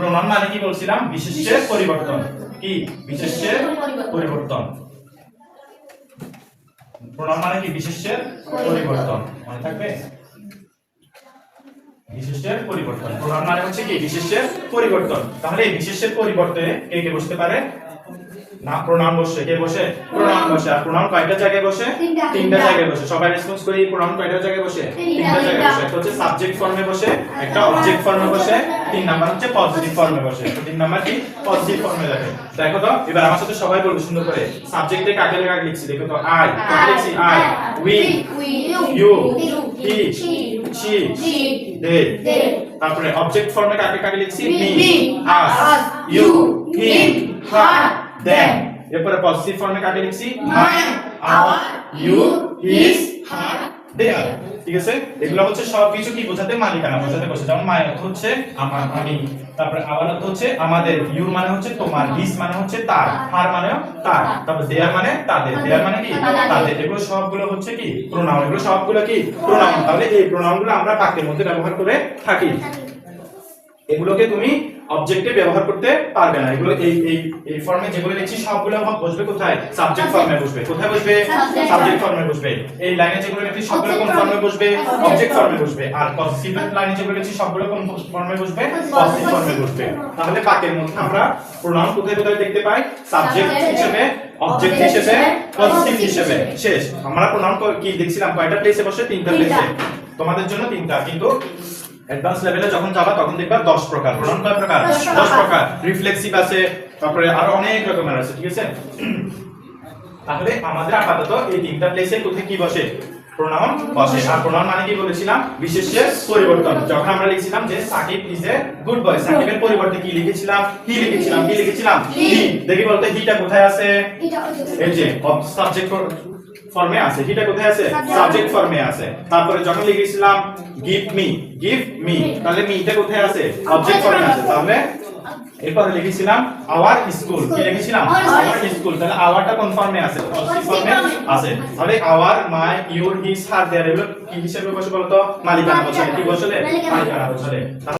প্রণাম মানে কি বলছিলাম? বিশেষ্যের পরিবর্তন। কি? বিশেষ্যের পরিবর্তন। প্রণাম মানে কি? বিশেষ্যের পরিবর্তন। মনে থাকবে? বিশেষ্যের পরিবর্তন। মানে হচ্ছে কি? বিশেষ্যের পরিবর্তন। তাহলে এই বিশেষ্যের পরিবর্তে কে কে বসতে পারে? না প্রণাম বসে। কে বসে? প্রণাম বসে। আর প্রণাম কয়টা জায়গায় বসে? তিনটা। জায়গায় বসে। সবাই রেসপন্স করি প্রণাম কয়টা জায়গায় বসে? তিনটা, তিনটা জায়গায় বসে। একটা হচ্ছে সাবজেক্ট ফর্মে বসে একটা অবজেক্ট ফর্মে বসে তিন নাম্বার হচ্ছে পজিটিভ ফর্মে বসে তিন নাম্বার কি? পজিটিভ ফর্মে দেখে। দেখো তো এবার আমার সাথে সবাই বলবে সুন্দর করে। সাবজেক্টে কাকে কাকে লিখছি? দেখো তো আই কাকে লিখছি? I we you he she they তারপরে অবজেক্ট ফর্মে কাকে কাকে লিখছি? Me us you him him, her them এরপরে পজিটিভ ফর্মে কাকে লিখছি? Mine, our you his her their ঠিক আছে? এগুলো হচ্ছে সব কিছু কি বোঝাতে? মালিকানা বোঝাতে বসে যেমন মায়ের অর্থ হচ্ছে আমার আমি। তারপরে আবার অর্থ হচ্ছে আমাদের। ইউর মানে হচ্ছে তোমার। হিস মানে হচ্ছে তার। হার মানে তার। তারপর দেয়ার মানে তাদের। দেয়ার মানে কি? তাদের। এগুলো সবগুলো হচ্ছে কি? প্রোনাউন এগুলো সবগুলো কি? প্রোনাউন তাহলে এই প্রোনাউনগুলো আমরা বাক্যের মধ্যে ব্যবহার করে থাকি। এগুলোকে তুমি অবজেক্টে ব্যবহার করতে পারবে না। এগুলো এই এই এই ফর্মে যেগুলো লিখছি সবগুলো বসবে কোথায়? সাবজেক্ট ফর্মে বসবে। কোথায় বসবে? সাবজেক্ট ফর্মে বসবে। এই লাইনে যেগুলো লিখছি সবগুলো কোন ফর্মে বসবে? অবজেক্ট ফর্মে বসবে। আর পজিটিভ লাইনে যেগুলো লিখছি সবগুলো কোন ফর্মে বসবে? Form. ফর্মে বসবে। তাহলে বাক্যের মধ্যে আমরা প্রোনাউন কোথায় কোথায় দেখতে পাই? সাবজেক্ট হিসেবে অবজেক্ট হিসেবে পজিটিভ হিসেবে। শেষ। আমরা প্রোনাউন কি দেখছিলাম? কয়টা প্লেসে বসে? তিনটা তিনটা। প্লেসে তোমাদের জন্য তিনটা। কিন্তু অ্যাডভান্স লেভেলে যখন যাবা তখন দেখবা 10 প্রকার। প্রোনাউন কয় প্রকার? দশ 10 প্রকার। রিফ্লেক্সিভ আছে তারপরে আরও অনেক রকমের আছে ঠিক আছে? তাহলে আমাদের আপাতত এই তিনটা প্লেসে কোথায় কি বসে? প্রোনাউন বসে। আর প্রোনাউন মানে কি বলেছিলাম? বিশেষ্যের পরিবর্তন। যখন আমরা লিখছিলাম যে Sakib is a good boy সাকিবের পরিবর্তে কি লিখেছিলাম? হি লিখেছিলাম? কি লিখেছিলাম? হি দেখি বলতে হিটা কোথায় আছে? এই যে সাবজেক্ট ফর্মে আছে। হিটা কোথায় আছে? সাবজেক্ট ফর্মে আছে। তারপরে যখন লিখেছিলাম গিভ মি গিভ মি তাহলে মিটা কোথায় আছে? অবজেক্ট ফর্মে আছে। তাহলে এরপরে লিখেছিলাম আওয়ার স্কুল কি লিখেছিলাম? আওয়ার স্কুল তাহলে আওয়ারটা কোন ফর্মে আছে? পজিটিভ ফর্মে আছে। তাহলে our my your his her their এগুলো কি হিসেবে বসে বলতো? মালিকানা বসলে কি বসলে। মালিকানা বসলে